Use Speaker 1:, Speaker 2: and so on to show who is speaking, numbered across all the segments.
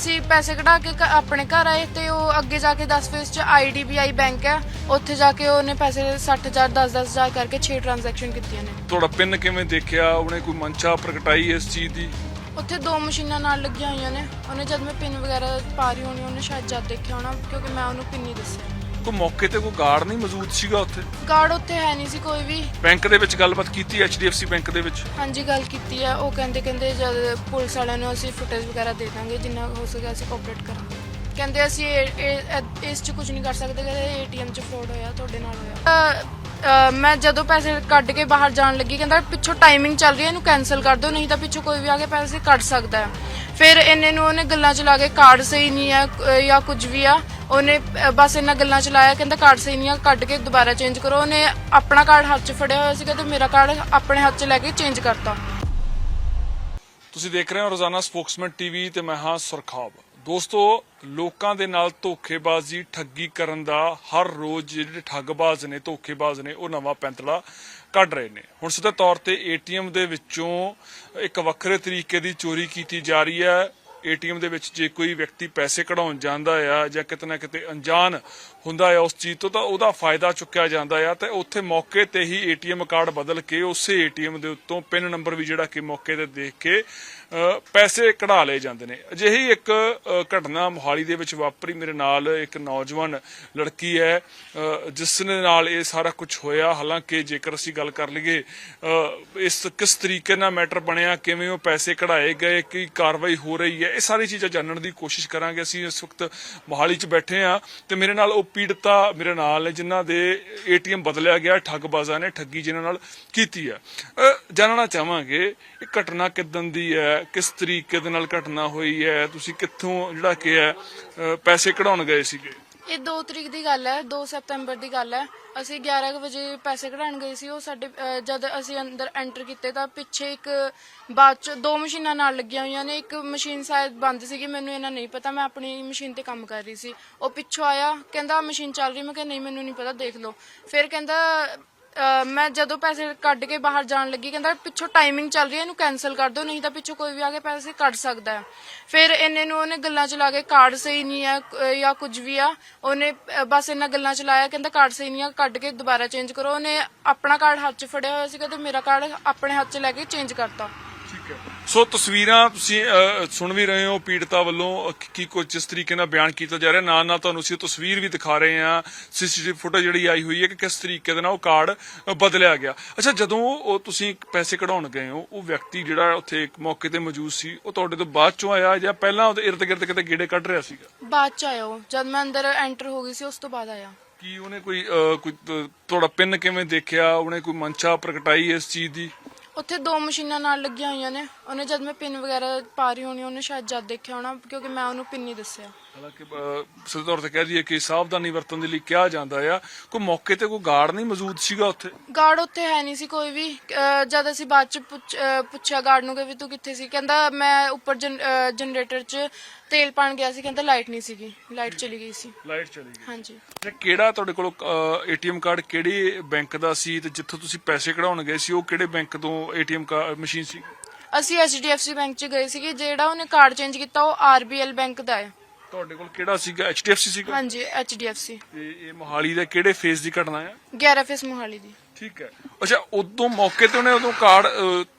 Speaker 1: ਅਸੀਂ ਪੈਸੇ ਕਢਾ ਕੇ ਘ- ਆਪਣੇ ਘਰ ਆਏ ਤੇ ਉਹ ਅੱਗੇ ਜਾ ਕੇ 10 ਫੇਸ ਚ ਆਈਡੀਬੀਆਈ ਬੈਂਕ ਹੈ ਉੱਥੇ ਜਾ ਕੇ ਉਹਨੇ ਪੈਸੇ 60000 10-10000 ਕਰਕੇ 6 ਟ੍ਰਾਂਜੈਕਸ਼ਨ ਕੀਤੀਆਂ ਨੇ।
Speaker 2: ਤੁਹਾਡਾ ਪਿੰਨ ਕਿਵੇਂ ਦੇਖਿਆ? ਉਹਨੇ ਕੋਈ ਮਨਸ਼ਾ ਪ੍ਰਗਟਾਈ ਇਸ ਚੀਜ਼ ਦੀ?
Speaker 1: ਉੱਥੇ ਦੋ ਮਸ਼ੀਨਾਂ ਨਾਲ ਲੱਗੀਆਂ ਹੋਈਆਂ ਨੇ। ਉਹਨੇ ਜਦ ਮੈਂ ਪਿਨ ਵਗੈਰਾ ਪਾ ਰਹੀ ਹੋਣੀ ਉਹਨੇ ਸ਼ਾਇਦ ਜਦ ਦੇਖਿਆ ਹੋਣਾ ਕਿਉਂਕਿ ਮੈਂ ਉਹਨੂੰ ਪਿਨ ਨਹੀਂ ਦੱਸਿਆ।
Speaker 2: ਕੋਈ ਮੌਕੇ ਤੇ ਕੋਈ ਗਾਰਡ ਨਹੀਂ ਮੌਜੂਦ ਸੀਗਾ ਉੱਥੇ?
Speaker 1: ਗਾਰਡ ਉੱਥੇ ਹੈ ਨਹੀਂ ਸੀ ਕੋਈ ਵੀ।
Speaker 2: ਬੈਂਕ ਦੇ ਵਿੱਚ ਗੱਲਬਾਤ ਕੀਤੀ HDFC ਬੈਂਕ ਦੇ ਵਿੱਚ?
Speaker 1: ਹਾਂਜੀ ਗੱਲ ਕੀਤੀ ਹੈ। ਉਹ ਕਹਿੰਦੇ ਕਹਿੰਦੇ ਜਦ ਪੁਲਿਸ ਵਾਲਿਆਂ ਨੂੰ ਅਸੀਂ ਫੁਟੇਜ ਵਗੈਰਾ ਦੇ ਦਾਂਗੇ ਜਿੰਨਾ ਹੋ ਸਕੇ ਅਸੀਂ ਕੋਆਪਰੇਟ ਕਰਾਂਗੇ। ਕਹਿੰਦੇ ਅਸੀਂ ਇਹ- ਇਹ- ਇਸ 'ਚ ਕੁਝ ਨਹੀਂ ਕਰ ਸਕਦੇ ਕਹਿੰਦੇ ਏਟੀਐਮ 'ਚ ਫਰਾਡ ਹੋਇਆ ਤੁਹਾਡੇ ਨਾਲ ਹੋਇਆ। ਅ, ਮੈਂ ਜਦੋਂ ਪੈਸੇ ਕੱਢ ਕੇ ਬਾਹਰ ਜਾਣ ਲੱਗੀ ਕਹਿੰਦਾ ਪਿੱਛੋਂ ਟਾਈਮਿੰਗ ਚੱਲ ਰਹੀ ਹੈ ਇਹਨੂੰ ਕੈਨਸਲ ਕਰ ਦਿਓ ਨਹੀਂ ਤਾਂ ਪਿੱਛੋਂ ਕੋਈ ਵੀ ਆ ਕੇ ਪੈਸੇ ਕੱਢ ਸਕਦਾ ਹੈ। ਫਿਰ ਇੰਨੇ ਨੂੰ ਉਹਨੇ ਗੱਲਾਂ ਚ ਕੇ ਕਾਰਡ ਸਹੀ ਨਹੀਂ ਹੈ ਅ, ਜਾਂ ਕੁਝ ਵੀ ਆ ਉਹਨੇ ਅ, ਬਸ ਇਹਨਾਂ ਗੱਲਾਂ ਚਲਾਇਆ ਕਹਿੰਦਾ ਕਾਰਡ ਸਹੀ ਨਹੀਂ ਆ ਕੱਢ ਕੇ ਦੁਬਾਰਾ ਚੇਂਜ ਕਰੋ। ਉਹਨੇ ਆਪਣਾ ਕਾਰਡ ਹੱਥ 'ਚ ਫੜਿਆ ਹੋਇਆ ਸੀਗਾ ਤੇ ਮੇਰਾ ਕਾਰਡ ਆਪਣੇ ਹੱਥ 'ਚ ਲੈ ਕੇ ਚੇਂਜ ਕਰਤਾ।
Speaker 2: ਤੁਸੀਂ ਦੇਖ ਰਹੇ ਹੋ ਰੋਜ਼ਾਨਾ ਸਪੋਕਸਮੈਨ ਟੀਵੀ ਤੇ ਮੈਂ ਹਾਂ ਸੁਰਖਾਬ। ਦੋਸਤੋ, ਲੋਕਾਂ ਦੇ ਨਾਲ ਧੋਖੇਬਾਜ਼ੀ, ਠੱਗੀ ਕਰਨ ਦਾ ਹਰ ਰੋਜ਼ ਜਿਹੜੇ ਠੱਗਬਾਜ਼ ਨੇ, ਧੋਖੇਬਾਜ਼ ਨੇ, ਉਹ ਨਵਾਂ ਪੈਂਤੜਾ ਕੱਢ ਰਹੇ ਨੇ। ਹੁਣ ਸਿੱਧੇ ਤੌਰ ਤੇ ਏਟੀਐਮ ਦੇ ਵਿੱਚੋਂ ਇੱਕ ਵੱਖਰੇ ਤਰੀਕੇ ਦੀ ਚੋਰੀ ਕੀਤੀ ਜਾ ਰਹੀ ਹੈ। ਏਟੀਐਮ ਦੇ ਵਿੱਚ ਜੇ ਕੋਈ ਵਿਅਕਤੀ ਪੈਸੇ ਕਢਾਉਣ ਜਾਂਦਾ ਆ ਜਾਂ ਕਿਤੇ ਨਾ ਕਿਤੇ ਅਣਜਾਣ ਹੁੰਦਾ ਆ ਉਸ ਚੀਜ਼ ਤੋਂ, ਤਾਂ ਉਹਦਾ ਫਾਇਦਾ ਚੁੱਕਿਆ ਜਾਂਦਾ ਆ ਤੇ ਉੱਥੇ ਮੌਕੇ ਤੇ ਹੀ ਏਟੀਐਮ ਕਾਰਡ ਬਦਲ ਕੇ ਉਸੇ ਏਟੀਐਮ ਦੇ ਉੱਤੋਂ ਪਿਨ ਨੰਬਰ ਵੀ ਜਿਹੜਾ ਕਿ ਮੌਕੇ ਤੇ ਦੇਖ ਕੇ ਪੈਸੇ ਕਢਾ ਲਏ ਜਾਂਦੇ ਨੇ। ਅਜਿਹੀ ਇੱਕ ਘਟਨਾ ਮੋਹਾਲੀ ਦੇ ਵਿੱਚ ਵਾਪਰੀ। ਮੇਰੇ ਨਾਲ ਇੱਕ ਨੌਜਵਾਨ ਲੜਕੀ ਹੈ ਜਿਸ ਦੇ ਨਾਲ ਇਹ ਸਾਰਾ ਕੁਝ ਹੋਇਆ। ਹਾਲਾਂਕਿ ਜੇਕਰ ਅਸੀਂ ਗੱਲ ਕਰ ਲਈਏ ਇਸ ਕਿਸ ਤਰੀਕੇ ਨਾਲ ਮੈਟਰ ਬਣਿਆ, ਕਿਵੇਂ ਉਹ ਪੈਸੇ ਕਢਾਏ ਗਏ, ਕੀ ਕਾਰਵਾਈ ਹੋ ਰਹੀ ਹੈ, ਇਹ ਸਾਰੀ ਚੀਜ਼ਾਂ ਜਾਣਨ ਦੀ ਕੋਸ਼ਿਸ਼ ਕਰਾਂਗੇ। ਅਸੀਂ ਇਸ ਵਕਤ ਮੋਹਾਲੀ 'ਚ ਬੈਠੇ ਆ ਤੇ ਮੇਰੇ ਨਾਲ ਉਹ ਪੀੜਤਾ ਮੇਰੇ ਨਾਲ ਨੇ ਜਿਨ੍ਹਾਂ ਦੇ ਏਟੀਐਮ ਬਦਲਿਆ ਗਿਆ, ਠੱਗਬਾਜ਼ਾਂ ਨੇ ਠੱਗੀ ਜਿਨ੍ਹਾਂ ਨਾਲ ਕੀਤੀ ਹੈ। ਜਾਣਨਾ ਚਾਹਾਂਗੇ, ਇਹ ਘਟਨਾ ਕਿਦਾਂ ਦੀ ਹੈ ਕਿਸ ਤਰੀਕੇ ਦੇ ਨਾਲ ਘਟਨਾ ਹੋਈ ਹੈ? ਤੁਸੀਂ ਕਿੱਥੋਂ ਜਿਹੜਾ ਕਿ ਹੈ ਪੈਸੇ ਕਢਾਉਣ ਗਏ ਸੀਗੇ?
Speaker 1: ਇਹ 2 ਤਰੀਕ ਦੀ ਗੱਲ ਹੈ 2 ਸਤੰਬਰ ਦੀ ਗੱਲ ਹੈ। ਅਸੀਂ 11 ਵਜੇ ਪੈਸੇ ਕਢਾਉਣ ਗਏ ਸੀ ਉਹ ਸਾਡੇ ਅਹ, ਜਦ ਅਸੀਂ ਅੰਦਰ ਐਂਟਰ ਕੀਤੇ ਤਾਂ ਪਿੱਛੇ ਇੱਕ ਬਾਅਦ ਚ ਦੋ ਮਸ਼ੀਨਾਂ ਨਾਲ ਲੱਗੀਆਂ ਹੋਈਆਂ ਨੇ। ਇੱਕ ਮਸ਼ੀਨ ਸ਼ਾਇਦ ਬੰਦ ਸੀਗੀ ਮੈਨੂੰ ਇਹਨਾਂ ਨਹੀਂ ਪਤਾ ਮੈਂ ਆਪਣੀ ਮਸ਼ੀਨ ਤੇ ਕੰਮ ਕਰ ਰਹੀ ਸੀ। ਉਹ ਪਿੱਛੋਂ ਆਇਆ ਕਹਿੰਦਾ ਮਸ਼ੀਨ ਚੱਲ ਰਹੀ ਮੈਂ ਕਿਹਾ ਨਹੀਂ ਮੈਨੂੰ ਨਹੀਂ ਪਤਾ ਦੇਖ ਲਓ। ਫਿਰ ਕਹਿੰਦਾ ਅਹ, ਮੈਂ ਜਦੋਂ ਪੈਸੇ ਕੱਢ ਕੇ ਬਾਹਰ ਜਾਣ ਲੱਗੀ ਕਹਿੰਦਾ ਪਿੱਛੋਂ ਟਾਈਮਿੰਗ ਚੱਲ ਰਹੀ ਹੈ ਇਹਨੂੰ ਕੈਨਸਲ ਕਰ ਦਿਓ ਨਹੀਂ ਤਾਂ ਪਿੱਛੋਂ ਕੋਈ ਵੀ ਆ ਕੇ ਪੈਸੇ ਕੱਢ ਸਕਦਾ ਹੈ। ਫਿਰ ਇਹਨੇ ਨੂੰ ਉਹਨੇ ਗੱਲਾਂ ਚਲਾ ਕੇ ਕਾਰਡ ਸਹੀ ਨਹੀਂ ਆ ਅਹ, ਜਾਂ ਕੁਝ ਵੀ ਆ ਉਹਨੇ ਅਹ, ਬਸ ਇਹਨਾਂ ਗੱਲਾਂ ਚਲਾਇਆ ਕਹਿੰਦਾ ਕਾਰਡ ਸਹੀ ਨਹੀਂ ਆ ਕੱਢ ਕੇ ਦੁਬਾਰਾ ਚੇਂਜ ਕਰੋ। ਉਹਨੇ ਆਪਣਾ ਕਾਰਡ ਹੱਥ 'ਚ ਫੜਿਆ ਹੋਇਆ ਸੀਗਾ ਤੇ ਮੇਰਾ ਕਾਰਡ ਆਪਣੇ ਹੱਥ 'ਚ ਲੈ ਕੇ ਚੇਂਜ ਕਰਤਾ।
Speaker 2: ਸੋ ਤਸਵੀਰਾਂ ਤੁਸੀਂ ਸੁਣ ਵੀ ਰਹੇ ਹੋ ਪੀੜਤਾ ਵੱਲੋਂ ਕੀ ਕੁਝ ਜਿਸ ਤਰੀਕੇ ਨਾਲ ਬਿਆਨ ਕੀਤਾ ਜਾ ਰਿਹਾ। ਨਾਲ ਨਾਲ ਤੁਹਾਨੂੰ ਅਸੀਂ ਤਸਵੀਰ ਵੀ ਦਿਖਾ ਰਹੇ ਹਾਂ। ਸੀਸੀਟੀਵੀ ਫੁਟੇਜ ਜਿਹੜੀ ਆਈ ਹੋਈ ਹੈ ਕਿ ਕਿਸ ਤਰੀਕੇ ਦੇ ਨਾਲ ਉਹ ਕਾਰਡ ਬਦਲਿਆ ਗਿਆ। ਅੱਛਾ ਜਦੋਂ ਉਹ ਤੁਸੀਂ ਪੈਸੇ ਕਢਾਉਣ ਗਏ ਹੋ ਉਹ ਵਿਅਕਤੀ ਜਿਹੜਾ ਉੱਥੇ ਇੱਕ ਮੌਕੇ ਤੇ ਮੌਜੂਦ ਸੀ ਉਹ ਤੁਹਾਡੇ ਤੋਂ ਬਾਅਦ ਚੋਂ ਆਇਆ ਜਾਂ ਪਹਿਲਾਂ ਉਹਦੇ ਇਰਦ ਗਿਰਦ ਕਿਤੇ ਗੇੜੇ ਕੱਢ ਰਿਹਾ ਸੀਗਾ?
Speaker 1: ਬਾਅਦ ਚ ਆਇਆ ਉਹ। ਜਦ ਮੈਂ ਅੰਦਰ ਐਂਟਰ ਹੋ ਗਈ ਸੀ ਉਸ ਤੋਂ ਬਾਅਦ ਆਇਆ।
Speaker 2: ਕੀ ਉਹਨੇ ਕੋਈ ਕੋਈ ਤੁਹਾਡਾ ਪਿੰਨ ਕਿਵੇਂ ਦੇਖਿਆ? ਉਹਨੇ ਕੋਈ ਮਨਸ਼ਾ ਪ੍ਰਗਟਾਈ ਇਸ ਚੀਜ਼ ਦੀ?
Speaker 1: ਉੱਥੇ ਦੋ ਮਸ਼ੀਨਾਂ ਨਾਲ ਲੱਗੀਆਂ ਹੋਈਆਂ ਨੇ। ਉਹਨੇ ਜਦ ਮੈਂ ਪਿੰਨ ਵਗੈਰਾ ਪਾ ਰਹੀ ਹੋਣੀ, ਉਹਨੇ ਸ਼ਾਇਦ ਜਦ ਦੇਖਿਆ ਹੋਣਾ, ਕਿਉਂਕਿ ਮੈਂ ਉਹਨੂੰ ਪਿੰਨ ਨਹੀਂ ਦੱਸਿਆ।
Speaker 2: ਹਾਲਾਂਕਿ ਸਿੱਧੇ ਤੌਰ ਤੇ ਕਹਿ ਦਈਏ ਕਿ ਸਾਵਧਾਨੀ ਵਰਤਣ ਦੇ ਲਈ ਕਿਹਾ ਜਾਂਦਾ ਆ ਕੋਈ ਮੌਕੇ ਤੇ ਕੋਈ ਗਾਰਡ ਨਹੀਂ ਮੌਜੂਦ ਸੀਗਾ ਉੱਥੇ?
Speaker 1: ਗਾਰਡ ਉੱਥੇ ਹੈ ਨਹੀਂ ਸੀ ਕੋਈ ਵੀ। ਅਹ ਜਦ ਅਸੀਂ ਬਾਅਦ ਚ ਪੁੱਛ- ਅਹ ਪੁੱਛਿਆ ਗਾਰਡ ਨੂੰ ਕਿ ਵੀ ਤੂੰ ਕਿੱਥੇ ਸੀ ਕਹਿੰਦਾ ਮੈਂ ਉੱਪਰ ਜਨਰੇਟਰ 'ਚ ਤੇਲ ਪਾਣ ਗਿਆ ਸੀ ਕਹਿੰਦਾ ਲਾਈਟ ਨਹੀਂ ਸੀਗੀ ਲਾਈਟ ਚਲੀ ਗਈ ਸੀ।
Speaker 2: ਲਾਈਟ ਚਲੀ ਗਈ।
Speaker 1: ਹਾਂਜੀ।
Speaker 2: ਤੇ ਕਿਹੜਾ ਤੁਹਾਡੇ ਕੋਲ ਏਟੀਐਮ ਕਾਰਡ ਕਿਹੜੇ ਬੈਂਕ ਦਾ ਸੀ ਤੇ ਜਿੱਥੋਂ ਤੁਸੀਂ ਪੈਸੇ ਕਢਾਉਣ ਗਏ ਸੀ ਉਹ ਕਿਹੜੇ ਬੈਂਕ ਤੋਂ ਏਟੀਐਮ ਮਸ਼ੀਨ ਸੀ?
Speaker 1: ਅਸੀਂ HDFC ਬੈਂਕ 'ਚ ਗਏ ਸੀਗੇ ਜਿਹੜਾ ਉਹਨੇ ਕਾਰਡ ਚੇਂਜ ਕੀਤਾ ਉਹ RBL ਬੈਂਕ ਦਾ ਹੈ।
Speaker 2: ਤੁਹਾਡੇ ਕੋਲ ਕਿਹੜਾ ਸੀਗਾ? HDFC ਸੀਗਾ?
Speaker 1: ਹਾਂਜੀ HDFC
Speaker 2: ਤੇ ਇਹ ਮੋਹਾਲੀ ਦਾ ਕਿਹੜੇ ਫੇਸ ਦੀ ਘਟਨਾ ਹੈ
Speaker 1: 11 ਫੇਸ ਮੋਹਾਲੀ ਦੀ।
Speaker 2: ਠੀਕ ਹੈ। ਅੱਛਾ ਉਦੋਂ ਮੌਕੇ ਤੇ ਉਹਨੇ ਉਦੋਂ ਕਾਰਡ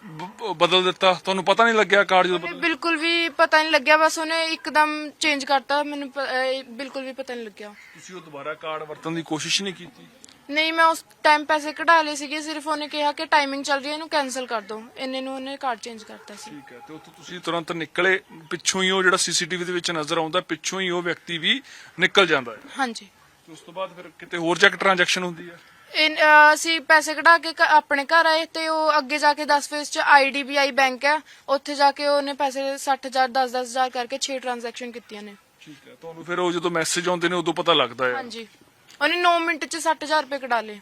Speaker 2: ਬ- ਬਦਲ ਦਿੱਤਾ। ਤੁਹਾਨੂੰ ਪਤਾ ਨਹੀਂ ਲੱਗਿਆ ਕਾਰਡ ਜਦੋਂ ਬਦਲ
Speaker 1: ਬਿਲਕੁਲ ਵੀ ਪਤਾ ਨਹੀਂ ਲੱਗਿਆ ਬਸ ਉਹਨੇ ਇੱਕਦਮ ਚੇਂਜ ਕਰਤਾ। ਮੈਨੂੰ ਪ- ਅਹ ਬਿਲਕੁਲ ਵੀ ਪਤਾ ਨਹੀਂ ਲੱਗਿਆ।
Speaker 2: ਤੁਸੀਂ ਉਹ ਦੁਬਾਰਾ ਕਾਰਡ ਵਰਤਣ ਦੀ ਕੋਸ਼ਿਸ਼ ਨਹੀਂ ਕੀਤੀ?
Speaker 1: ਨਹੀਂ ਮੈਂ ਉਸ ਟਾਈਮ ਪੈਸੇ ਕਢਾ ਲਏ ਸੀਗੇ ਸਿਰਫ ਉਹਨੇ ਕਿਹਾ ਕਿ ਟਾਈਮਿੰਗ ਚੱਲ ਰਹੀ ਹੈ ਇਹਨੂੰ ਕੈਨਸਲ ਕਰ ਦਿਓ। ਇੰਨੇ ਨੂੰ ਉਹਨੇ ਕਾਰਡ ਚੇਂਜ ਕਰਤਾ ਸੀ।
Speaker 2: ਠੀਕ ਹੈ ਤੇ ਉੱਥੋਂ ਤੁਸੀਂ ਤੁਰੰਤ ਨਿਕਲੇ ਪਿੱਛੋਂ ਹੀ ਉਹ ਜਿਹੜਾ ਸੀਸੀਟੀਵੀ ਦੇ ਵਿੱਚ ਨਜ਼ਰ ਆਉਂਦਾ ਪਿੱਛੋਂ ਹੀ ਉਹ ਵਿਅਕਤੀ ਵੀ ਨਿਕਲ ਜਾਂਦਾ ਹੈ।
Speaker 1: ਹਾਂਜੀ।
Speaker 2: ਤੇ ਉਸ ਤੋਂ ਬਾਅਦ ਫਿਰ ਕਿਤੇ ਹੋਰ ਜਾ ਕੇ ਟ੍ਰਾਂਜੈਕਸ਼ਨ ਹੁੰਦੀ ਹੈ?
Speaker 1: ਇਨ- ਅਹ ਅਸੀਂ ਪੈਸੇ ਕਢਾ ਕੇ ਘ- ਆਪਣੇ ਘਰ ਆਏ ਤੇ ਉਹ ਅੱਗੇ ਜਾ ਕੇ 10 ਫੇਸ ਚ ਆਈਡੀਬੀਆਈ ਬੈਂਕ ਹੈ। ਉੱਥੇ ਜਾ ਕੇ ਉਹਨੇ ਪੈਸੇ 60000 10-10000 ਕਰਕੇ 6 ਟ੍ਰਾਂਜੈਕਸ਼ਨ ਕੀਤੀਆਂ ਨੇ।
Speaker 2: ਠੀਕ ਹੈ ਤੁਹਾਨੂੰ ਫਿਰ ਉਹ ਜਦੋਂ ਮੈਸੇਜ ਆਉਂਦੇ ਨੇ ਉਦੋਂ ਪਤਾ ਲੱਗਦਾ ਹੈ।
Speaker 1: ਹਾਂਜੀ। ਉਹਨੇ 9 ਮਿੰਟ ਚ 60000 ਰੁਪਏ ਕਢਾ ਲਏ।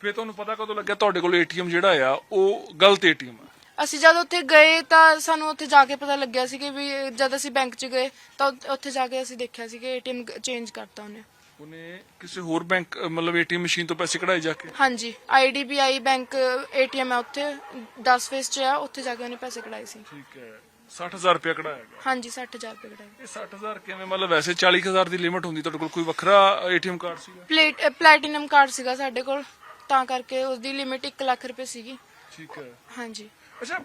Speaker 2: ਫਿਰ ਤੁਹਾਨੂੰ ਪਤਾ ਕਦੋਂ ਲੱਗਿਆ ਤੁਹਾਡੇ ਕੋਲ ਏਟੀਐਮ ਜਿਹੜਾ ਆ ਉਹ ਗਲਤ ਏਟੀਐਮ ਆ?
Speaker 1: ਅਸੀਂ ਜਦ ਉੱਥੇ ਗਏ ਤਾਂ ਸਾਨੂੰ ਉੱਥੇ ਜਾ ਕੇ ਪਤਾ ਲੱਗਿਆ ਸੀ ਕਿ ਵੀ ਜਦ ਅਸੀਂ ਬੈਂਕ 'ਚ ਗਏ ਤਾਂ ਉੱਥੇ- ਉੱਥੇ ਜਾ ਕੇ ਅਸੀਂ ਦੇਖਿਆ ਸੀ ਕਿ ਏਟੀਐਮ ਚੇਂਜ ਕਰਤਾ ਉਹਨੇ।
Speaker 2: ਉਹਨੇ ਕਿਸੇ ਹੋਰ ਬੈਂਕ ਮਤਲਬ ਏਟੀਐਮ ਮਸ਼ੀਨ ਤੋਂ ਪੈਸੇ ਕਢਾਏ ਜਾ ਕੇ?
Speaker 1: ਹਾਂਜੀ ਆਈਡੀਬੀਆਈ ਬੈਂਕ ਏਟੀਐਮ ਹੈ ਉੱਥੇ 10 ਫੇਸ 'ਚ ਆ ਉੱਥੇ ਜਾ ਕੇ ਉਹਨੇ ਪੈਸੇ ਕਢਾਏ ਸੀ।
Speaker 2: ਠੀਕ ਹੈ। 60000 ਰੁਪਏ ਕਢਾਇਆ ਗਿਆ।
Speaker 1: ਹਾਂਜੀ 60000 ਰੁਪਏ ਕਢਾਏ
Speaker 2: ਇਹ 60000 ਕਿਵੇਂ? ਮਤਲਬ ਵੈਸੇ 40000 ਦੀ ਲਿਮਟ ਹੁੰਦੀ ਤੁਹਾਡੇ ਕੋਲ ਕੋਈ ਵੱਖਰਾ ਏਟੀਐਮ ਕਾਰਡ ਸੀਗਾ?
Speaker 1: ਪਲੇਟ ਪਲੈਟੀਨਮ ਕਾਰਡ ਸੀਗਾ ਸਾਡੇ ਕੋਲ। ਤਾਂ ਕਰਕੇ ਉਸ ਦੀ ਲਿਮਿਟ 1 ਲੱਖ ਰੁਪਏ ਸੀਗੀ।
Speaker 2: ਠੀਕ ਹੈ।
Speaker 1: ਹਾਂਜੀ।
Speaker 2: ਅੱਛਾ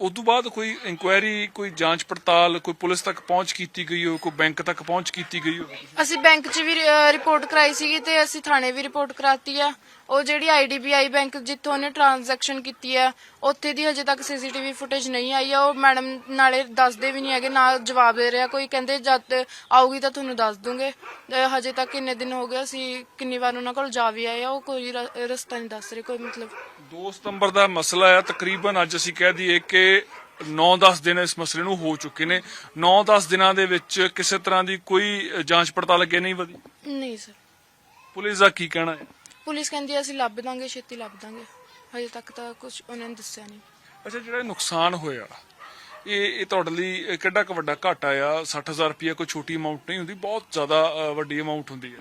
Speaker 2: ਉਸ ਤੋਂ ਬਾਅਦ ਕੋਈ ਇਨਕੁਆਇਰੀ ਕੋਈ ਜਾਂਚ ਪੜਤਾਲ ਕੋਈ ਪੁਲਿਸ ਤੱਕ ਪਹੁੰਚ ਕੀਤੀ ਗਈ ਹੋ ਕੋਈ ਬੈਂਕ ਤੱਕ ਪਹੁੰਚ ਕੀਤੀ ਗਈ ਹੋ
Speaker 1: ਅਸੀਂ ਬੈਂਕ 'ਚ ਵੀ ਰਿਪੋਰਟ ਕਰਾਈ ਸੀਗੀ ਤੇ ਅਸੀਂ ਥਾਣੇ ਵੀ ਰਿਪੋਰਟ ਕਰਾਤੀ ਆ। ਉਹ ਜਿਹੜੀ ਆਈਡੀਬੀਆਈ ਬੈਂਕ ਜਿੱਥੋਂ ਉਹਨੇ ਟ੍ਰਾਂਜੈਕਸ਼ਨ ਕੀਤੀ ਆ ਉੱਥੇ ਦੀ ਹਜੇ ਤੱਕ ਸੀਸੀਟੀਵੀ ਫੁਟੇਜ ਨਹੀਂ ਆਈ ਆ ਉਹ ਮੈਡਮ ਨਾਲੇ ਦੱਸਦੇ ਵੀ ਨਹੀਂ ਹੈਗੇ ਨਾ ਜਵਾਬ ਦੇ ਰਿਹਾ ਕੋਈ। ਕਹਿੰਦੇ ਜਦ ਆਊਗੀ ਤਾਂ ਤੁਹਾਨੂੰ ਦੱਸ ਦੂੰਗੇ। ਤੇ ਹਜੇ ਤੱਕ ਕਿੰਨੇ ਦਿਨ ਹੋ ਗਏ ਅਸੀਂ ਕਿੰਨੀ ਵਾਰ ਉਹਨਾਂ ਕੋਲ ਜਾ ਵੀ ਆਏ ਆ ਉਹ ਕੋਈ ਰ- ਰਸਤਾ ਨਹੀਂ ਦੱਸ ਰਹੇ ਕੋਈ ਮਤਲਬ।
Speaker 2: 2 ਸਤੰਬਰ ਦਾ ਮਸਲਾ ਹੈ ਤਕਰੀਬਨ ਅੱਜ ਅਸੀਂ ਕਹਿ ਦਈਏ ਕਿ 9-10 ਦਿਨ ਇਸ ਮਸਲੇ ਨੂੰ ਹੋ ਚੁੱਕੇ ਨੇ। 9-10 ਦਿਨਾਂ ਦੇ ਵਿੱਚ ਕਿਸੇ ਤਰ੍ਹਾਂ ਦੀ ਕੋਈ ਜਾਂਚ ਪੜਤਾਲ ਅੱਗੇ ਨਹੀਂ ਵਧੀ?
Speaker 1: ਨਹੀਂ ਸਰ।
Speaker 2: ਪੁਲਿਸ ਦਾ ਕੀ ਕਹਿਣਾ ਹੈ?
Speaker 1: ਪੁਲਿਸ ਕਹਿੰਦੀ ਅਸੀਂ ਲੱਭ ਦਾਂਗੇ ਛੇਤੀ ਲੱਭ ਦਾਂਗੇ। ਹਜੇ ਤੱਕ ਤਾਂ ਕੁਝ ਉਹਨਾਂ ਨੇ ਦੱਸਿਆ ਨਹੀਂ
Speaker 2: ਅੱਛਾ ਜਿਹੜਾ ਇਹ ਨੁਕਸਾਨ ਹੋਇਆ ਇਹ ਇਹ ਤੁਹਾਡੇ ਲਈ ਇਹ ਕਿੱਡਾ ਕੁ ਵੱਡਾ ਘਾਟਾ ਆ? 60000 ਰੁਪਏ ਕੋਈ ਛੋਟੀ ਅਮਾਉਂਟ ਨਹੀਂ ਹੁੰਦੀ ਬਹੁਤ ਜ਼ਿਆਦਾ ਅ, ਵੱਡੀ ਅਮਾਉਂਟ ਹੁੰਦੀ ਹੈ।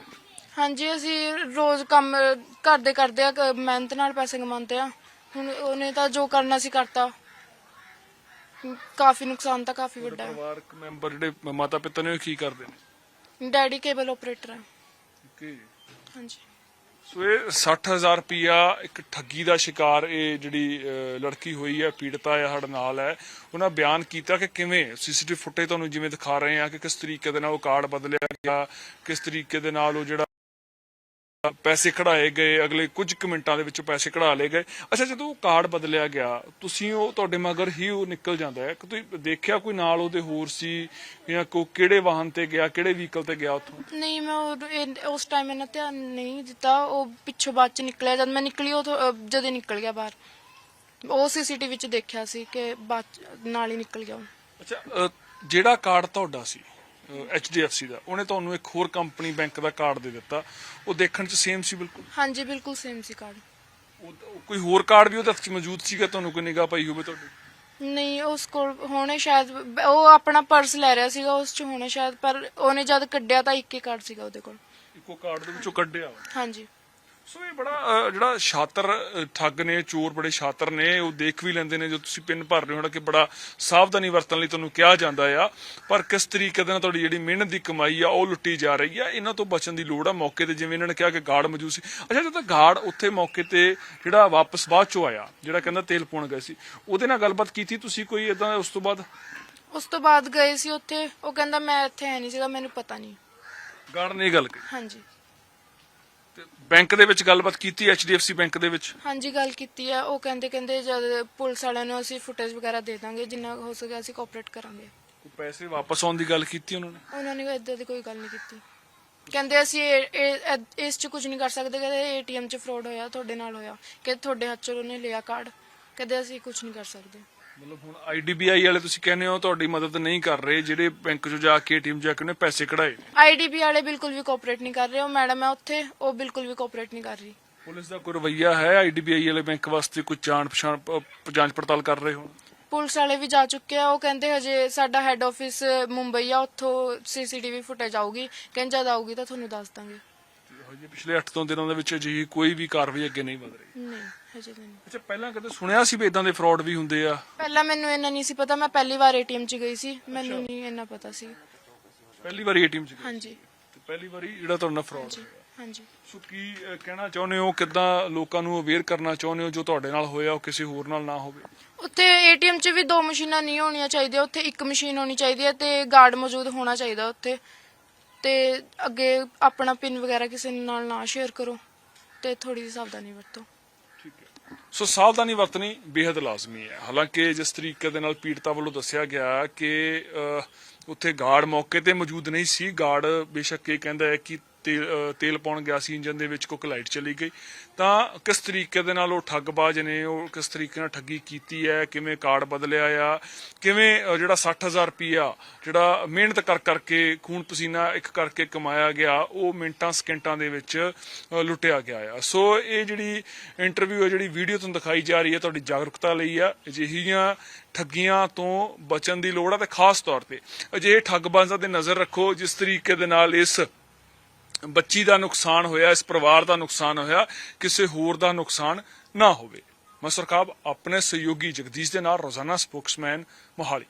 Speaker 1: ਹਾਂਜੀ ਅਸੀਂ ਰੋਜ਼ ਕੰਮ ਕਰਦੇ ਕਰਦੇ ਆ ਕ- ਮਿਹਨਤ ਨਾਲ ਪੈਸੇ ਕਮਾਉਂਦੇ ਆ। ਹੁਣ ਉਹਨੇ ਤਾਂ ਜੋ ਕਰਨਾ ਸੀ ਕਰਤਾ। ਕਾਫੀ ਨੁਕਸਾਨ ਤਾਂ ਕਾਫੀ ਵੱਡਾ ਹੈ
Speaker 2: ਪਰਿਵਾਰਕ ਮੈਂਬਰ ਜਿਹੜੇ ਮਾਤਾ ਪਿਤਾ ਨੇ ਉਹ ਕੀ ਕਰਦੇ ਨੇ?
Speaker 1: ਡੈਡੀ ਕੇਬਲ ਆਪਰੇਟਰ ਹੈ ਹਾਂਜੀ।
Speaker 2: ਸੋ ਇਹ 60000 ਰੁਪਿਆ ਇੱਕ ਠੱਗੀ ਦਾ ਸ਼ਿਕਾਰ ਇਹ ਜਿਹੜੀ ਲੜਕੀ ਹੋਈ ਹੈ, ਪੀੜਤਾ ਹੈ ਸਾਡੇ ਨਾਲ ਹੈ। ਉਹਨਾਂ ਬਿਆਨ ਕੀਤਾ ਕਿ ਕਿਵੇਂ ਸੀਸੀਟੀਵੀ ਫੁਟੇਜ ਤੁਹਾਨੂੰ ਜਿਵੇਂ ਦਿਖਾ ਰਹੇ ਆ ਕਿ ਕਿਸ ਤਰੀਕੇ ਦੇ ਨਾਲ ਉਹ ਕਾਰਡ ਬਦਲਿਆ ਗਿਆ, ਕਿਸ ਤਰੀਕੇ ਦੇ ਨਾਲ ਉਹ ਜਿਹੜਾ ਪੈਸੇ ਕਢਾਏ ਗਏ ਅਗਲੇ ਕੁਝ ਕੁ ਮਿੰਟਾਂ ਦੇ ਵਿੱਚ ਪੈਸੇ ਕਢਾ ਲਏ ਗਏ। ਅੱਛਾ ਜਦੋਂ ਉਹ ਕਾਰਡ ਬਦਲਿਆ ਗਿਆ ਤੁਸੀਂ ਉਹ ਤੁਹਾਡੇ ਮਗਰ ਹੀ ਉਹ ਨਿਕਲ ਜਾਂਦਾ ਹੈ। ਕਿ ਤੁਸੀਂ ਦੇਖਿਆ ਕੋਈ ਨਾਲ ਉਹਦੇ ਹੋਰ ਸੀ ਜਾਂ ਕੋ ਕਿਹੜੇ ਵਾਹਨ ਤੇ ਗਿਆ ਕਿਹੜੇ ਵਹੀਕਲ ਤੇ ਗਿਆ ਉੱਥੋਂ?
Speaker 1: ਨਹੀਂ ਮੈਂ ਇਹ- ਉਸ ਟਾਈਮ ਇਹਨਾਂ ਧਿਆਨ ਨਹੀਂ ਦਿੱਤਾ। ਉਹ ਪਿੱਛੋਂ ਬਾਅਦ ਚ ਨਿਕਲਿਆ। ਜਦ ਮੈਂ ਨਿਕਲੀ ਉਹ ਜਦ ਨਿਕਲ ਗਿਆ ਬਾਹਰ। ਉਹ ਸੀਸੀਟੀਵੀ ਵਿੱਚ ਦੇਖਿਆ ਸੀ ਕਿ ਬਾਅਦ ਚ ਨਾਲ ਹੀ ਨਿਕਲ ਗਿਆ ਉਹ।
Speaker 2: ਅੱਛਾ ਅ, ਜਿਹੜਾ ਕਾਰਡ ਤੁਹਾਡਾ ਸੀ HDFC ਦਾ। ਉਹਨੇ ਤੁਹਾਨੂੰ ਇੱਕ ਹੋਰ ਕੰਪਨੀ ਬੈਂਕ ਦਾ ਕਾਰਡ ਦੇ ਦਿੱਤਾ। ਉਹ ਦੇਖਣ 'ਚ ਸੇਮ ਸੀ ਬਿਲਕੁਲ?
Speaker 1: ਹਾਂਜੀ ਬਿਲਕੁਲ ਸੇਮ ਸੀ ਕਾਰਡ
Speaker 2: ਉਹ- ਉਹ ਕੋਈ ਹੋਰ ਕਾਰਡ ਵੀ ਉਹਦੇ ਹੱਥ 'ਚ ਮੌਜੂਦ ਸੀਗਾ? ਤੁਹਾਨੂੰ ਕੋਈ ਨਿਗਾਹ ਪਈ ਹੋਵੇ ਤੁਹਾਡੀ?
Speaker 1: ਨਹੀਂ ਉਸ ਕੋਲ ਹੋਣੇ ਸ਼ਾਇਦ ਉਹ ਆਪਣਾ ਪਰਸ ਲੈ ਰਿਹਾ ਸੀਗਾ ਉਸ ਚ ਹੋਣੇ ਸ਼ਾਇਦ ਪਰ ਉਹਨੇ ਜਦ ਕੱਢਿਆ ਤਾਂ ਇੱਕ ਹੀ ਕਾਰਡ ਸੀਗਾ ਉਹਦੇ ਕੋਲ।
Speaker 2: ਇੱਕੋ ਕਾਰਡ ਦੇ ਵਿੱਚੋਂ ਕੱਢਿਆ।
Speaker 1: ਹਾਂਜੀ।
Speaker 2: ਸੋ ਇਹ ਬੜਾ ਜਿਹੜਾ ਸ਼ਾਤਰ ਅ, ਠੱਗ ਨੇ ਚੋਰ ਬੜੇ ਸ਼ਾਤਰ ਨੇ ਉਹ ਦੇਖ ਵੀ ਲੈਂਦੇ ਨੇ ਜੋ ਤੁਸੀਂ ਪਿੰਨ ਭਰ ਰਹੇ ਹੋ ਕਿ ਬੜਾ ਸਾਵਧਾਨੀ ਵਰਤਣ ਲਈ ਤੁਹਾਨੂੰ ਕਿਹਾ ਜਾਂਦਾ ਆ। ਪਰ ਕਿਸ ਤਰੀਕੇ ਦੇ ਨਾਲ ਤੁਹਾਡੀ ਜਿਹੜੀ ਮਿਹਨਤ ਦੀ ਕਮਾਈ ਆ ਉਹ ਲੁੱਟੀ ਜਾ ਰਹੀ ਆ? ਇਹਨਾਂ ਤੋਂ ਬਚਣ ਦੀ ਲੋੜ ਆ ਮੌਕੇ ਤੇ ਜਿਵੇਂ ਇਹਨਾਂ ਨੇ ਕਿਹਾ ਕਿ ਗਾਰਡ ਮੌਜੂਦ ਸੀ। ਅੱਛਾ ਜਦੋਂ ਗਾਰਡ ਉੱਥੇ ਮੌਕੇ ਤੇ ਜਿਹੜਾ ਵਾਪਸ ਬਾਅਦ ਚੋਂ ਆਇਆ ਜਿਹੜਾ ਕਹਿੰਦਾ ਤੇਲ ਪਾਉਣ ਗਏ ਸੀ ਉਹਦੇ ਨਾਲ ਗੱਲਬਾਤ ਕੀਤੀ ਤੁਸੀਂ ਕੋਈ ਇਦਾਂ ਉਸ ਤੋਂ ਬਾਅਦ?
Speaker 1: ਉਸ ਤੋਂ ਬਾਅਦ ਗਏ ਸੀ ਉੱਥੇ ਉਹ ਕਹਿੰਦਾ ਮੈਂ ਇੱਥੇ ਹੈ ਨਹੀਂ ਸੀਗਾ ਮੈਨੂੰ ਪਤਾ ਨਹੀਂ।
Speaker 2: ਗਾਰਡ ਨੇ ਗੱਲ ਕਹੀ।
Speaker 1: ਹਾਂਜੀ।
Speaker 2: ਬੈਂਕ ਦੇ ਵਿੱਚ ਗੱਲਬਾਤ ਕੀਤੀ HDFC ਬੈਂਕ ਦੇ ਵਿੱਚ?
Speaker 1: ਹਾਂਜੀ ਗੱਲ ਕੀਤੀ ਆ ਉਹ ਕਹਿੰਦੇ ਕਹਿੰਦੇ ਜਦ ਪੁਲਿਸ ਵਾਲਿਆਂ ਨੂੰ ਅਸੀਂ ਫੁਟੇਜ ਵਗੈਰਾ ਦੇ ਦਾਂਗੇ ਜਿੰਨਾ ਹੋ ਸਕੇ ਅਸੀਂ ਕੋਆਪਰੇਟ ਕਰਾਂਗੇ।
Speaker 2: ਕੋਈ ਪੈਸੇ ਵਾਪਸ ਆਉਣ ਦੀ ਗੱਲ ਕੀਤੀ ਉਹਨਾਂ ਨੇ?
Speaker 1: ਉਹਨਾਂ ਨੇ ਇਦਾਂ ਦੀ ਕੋਈ ਗੱਲ ਨਹੀਂ ਕੀਤੀ। ਕਹਿੰਦੇ ਅਸੀਂ ਇਹ- ਇਹ- ਇਸ ਚ ਕੁਝ ਨਹੀਂ ਕਰ ਸਕਦੇ ਕਹਿੰਦੇ ਏਟੀਐਮ ਚ ਫਰਾਡ ਹੋਇਆ ਤੁਹਾਡੇ ਨਾਲ ਹੋਇਆ। ਕਿ ਤੁਹਾਡੇ ਹੱਥ ਚੋਂ ਉਹਨੇ ਲਿਆ ਕਾਰਡ ਕਹਿੰਦੇ ਅਸੀਂ ਕੁਝ ਨਹੀਂ ਕਰ ਸਕਦੇ।
Speaker 2: ਮਤਲਬ ਹੁਣ IDBI ਵਾਲੇ ਤੁਸੀਂ ਕਹਿੰਦੇ ਹੋ ਤੁਹਾਡੀ ਮਦਦ ਨਹੀਂ ਕਰ ਰਹੇ ਜਿਹੜੇ ਬੈਂਕ 'ਚੋਂ ਜਾ ਕੇ ATM ਜਾ ਕੇ ਉਹਨੇ ਪੈਸੇ ਕਢਾਏ
Speaker 1: ਆਈਡੀਬੀ ਵਾਲੇ ਬਿਲਕੁਲ ਵੀ ਕੋਆਪਰੇਟ ਨਹੀਂ ਕਰ ਰਹੇ ਉਹ ਮੈਡਮ ਹੈ ਉੱਥੇ ਉਹ ਬਿਲਕੁਲ ਵੀ ਕੋਆਪਰੇਟ ਨਹੀਂ ਕਰ ਰਹੀ।
Speaker 2: ਪੁਲਿਸ ਦਾ ਕੋਈ ਰਵੱਈਆ ਹੈ IDBI ਵਾਲੇ ਬੈਂਕ ਵਾਸਤੇ ਕੋਈ ਜਾਣ ਪਛਾਣ ਪ- ਜਾਂਚ ਪੜਤਾਲ ਕਰ ਰਹੇ ਹੋ
Speaker 1: ਪੁਲਿਸ ਵਾਲੇ ਵੀ ਜਾ ਚੁੱਕੇ ਆ ਉਹ ਕਹਿੰਦੇ ਹਜੇ ਸਾਡਾ ਹੈੱਡ ਆਫਿਸ ਮੁੰਬਈ ਆ ਉੱਥੋਂ ਸੀਸੀਟੀਵੀ ਫੁਟੇਜ ਆਊਗੀ ਕਹਿੰਦੇ ਜਦ ਆਊਗੀ ਤਾਂ ਤੁਹਾਨੂੰ ਦੱਸ ਦਾਂਗੇ।
Speaker 2: ਹਜੇ ਪਿਛਲੇ 8 ਤੋਂ ਦਿਨਾਂ ਦੇ ਵਿੱਚ ਅਜਿਹੀ ਕੋਈ ਵੀ ਕਾਰਵਾਈ ਅੱਗੇ ਨਹੀਂ ਵਧ ਰਹੀ।
Speaker 1: ਨਹੀਂ। ਹਜੇ ਤਾਂ ਨਹੀਂ।
Speaker 2: ਅੱਛਾ ਪਹਿਲਾਂ ਕਦੇ ਸੁਣਿਆ ਸੀ ਵੀ ਇਦਾਂ ਦੇ ਫਰਾਡ ਵੀ ਹੁੰਦੇ ਆ?
Speaker 1: ਪਹਿਲਾਂ ਮੈਨੂੰ ਇੰਨਾ ਨਹੀਂ ਸੀ ਪਤਾ ਮੈਂ ਪਹਿਲੀ ਵਾਰ ਏਟੀਐਮ 'ਚ ਗਈ ਸੀ ਮੈਨੂੰ ਨਹੀਂ ਇੰਨਾ ਪਤਾ ਸੀ।
Speaker 2: ਪਹਿਲੀ ਵਾਰੀ ATM 'ਚ ਗਏ?
Speaker 1: ਹਾਂਜੀ।
Speaker 2: ਤੇ ਪਹਿਲੀ ਵਾਰੀ ਜਿਹੜਾ ਤੁਹਾਡਾ ਫਰਾਡ
Speaker 1: ਹਾਂਜੀ
Speaker 2: ਸੋ ਕੀ ਅਹ, ਕਹਿਣਾ ਚਾਹੁੰਦੇ ਹੋ ਕਿੱਦਾਂ ਲੋਕਾਂ ਨੂੰ ਅਵੇਅਰ ਕਰਨਾ ਚਾਹੁੰਦੇ ਹੋ ਜੋ ਤੁਹਾਡੇ ਨਾਲ ਹੋਇਆ ਉਹ ਕਿਸੇ ਹੋਰ ਨਾਲ ਨਾ ਹੋਵੇ?
Speaker 1: ਉੱਥੇ ਏਟੀਐਮ 'ਚ ਵੀ ਦੋ ਮਸ਼ੀਨਾਂ ਨਹੀਂ ਹੋਣੀਆਂ ਚਾਹੀਦੀਆਂ ਉੱਥੇ ਇੱਕ ਮਸ਼ੀਨ ਹੋਣੀ ਚਾਹੀਦੀ ਹੈ ਤੇ ਗਾਰਡ ਮੌਜੂਦ ਹੋਣਾ ਚਾਹੀਦਾ ਉੱਥੇ। ਤੇ ਅੱਗੇ ਆਪਣਾ ਪਿਨ ਵਗੈਰਾ ਕਿਸੇ ਨਾਲ ਨਾ ਸ਼ੇਅਰ ਕਰੋ ਤੇ ਥੋੜੀ ਜਿਹੀ ਸਾਵਧਾਨੀ ਵਰਤੋ।
Speaker 2: ਸੋ ਸਾਵਧਾਨੀ ਵਰਤਣੀ ਬੇहद ਲਾਜ਼ਮੀ ਹੈ। ਹਾਲਾਂਕਿ ਜਿਸ ਤਰੀਕੇ ਦੇ ਨਾਲ ਪੀੜਤਾ ਵੱਲੋਂ ਦੱਸਿਆ ਗਿਆ ਕਿ ਉੱਥੇ ਗਾਰਡ ਮੌਕੇ ਤੇ ਮੌਜੂਦ ਨਹੀਂ ਸੀ। ਗਾਰਡ ਬੇਸ਼ੱਕ ਇਹ ਕਹਿੰਦਾ ਹੈ ਕਿ ਤੇਲ ਤੇਲ ਪਾਉਣ ਗਿਆ ਸੀ ਇੰਜਨ ਦੇ ਵਿੱਚ ਕੋਈ ਲਾਈਟ ਚਲੀ ਗਈ। ਤਾਂ ਕਿਸ ਤਰੀਕੇ ਦੇ ਨਾਲ ਉਹ ਠੱਗਬਾਜ਼ ਨੇ ਉਹ ਕਿਸ ਤਰੀਕੇ ਨਾਲ ਠੱਗੀ ਕੀਤੀ ਹੈ ਕਿਵੇਂ ਕਾਰਡ ਬਦਲਿਆ ਆ ਕਿਵੇਂ ਅਹ, ਜਿਹੜਾ 60000 ਰੁਪਿਆ ਜਿਹੜਾ ਮਿਹਨਤ ਕਰ ਕਰਕੇ ਖੂਨ ਪਸੀਨਾ ਇੱਕ ਕਰਕੇ ਕਮਾਇਆ ਗਿਆ ਉਹ ਮਿੰਟਾਂ ਸਕਿੰਟਾਂ ਦੇ ਵਿੱਚ ਲੁੱਟਿਆ ਗਿਆ ਆ। ਸੋ ਇਹ ਜਿਹੜੀ ਇੰਟਰਵਿਊ ਹੈ ਜਿਹੜੀ ਵੀਡੀਓ ਤੁਹਾਨੂੰ ਦਿਖਾਈ ਜਾ ਰਹੀ ਹੈ ਤੁਹਾਡੀ ਜਾਗਰੂਕਤਾ ਲਈ ਆ ਅਜਿਹੀਆਂ ਠੱਗੀਆਂ ਤੋਂ ਬਚਣ ਦੀ ਲੋੜ ਆ ਤੇ ਖਾਸ ਤੌਰ ਤੇ ਅਜਿਹੇ ਠੱਗਬਾਜ਼ਾਂ ਤੇ ਨਜ਼ਰ ਰੱਖੋ ਜਿਸ ਤਰੀਕੇ ਦੇ ਨਾਲ ਇਸ ਬੱਚੀ ਦਾ ਨੁਕਸਾਨ ਹੋਇਆ, ਇਸ ਪਰਿਵਾਰ ਦਾ ਨੁਕਸਾਨ ਹੋਇਆ, ਕਿਸੇ ਹੋਰ ਦਾ ਨੁਕਸਾਨ ਨਾ ਹੋਵੇ। ਮੈਂ ਸਰਕਾਬ ਆਪਣੇ ਸਹਿਯੋਗੀ ਜਗਦੀਸ਼ ਦੇ ਨਾਲ ਰੋਜ਼ਾਨਾ ਸਪੋਕਸਮੈਨ ਮੋਹਾਲੀ।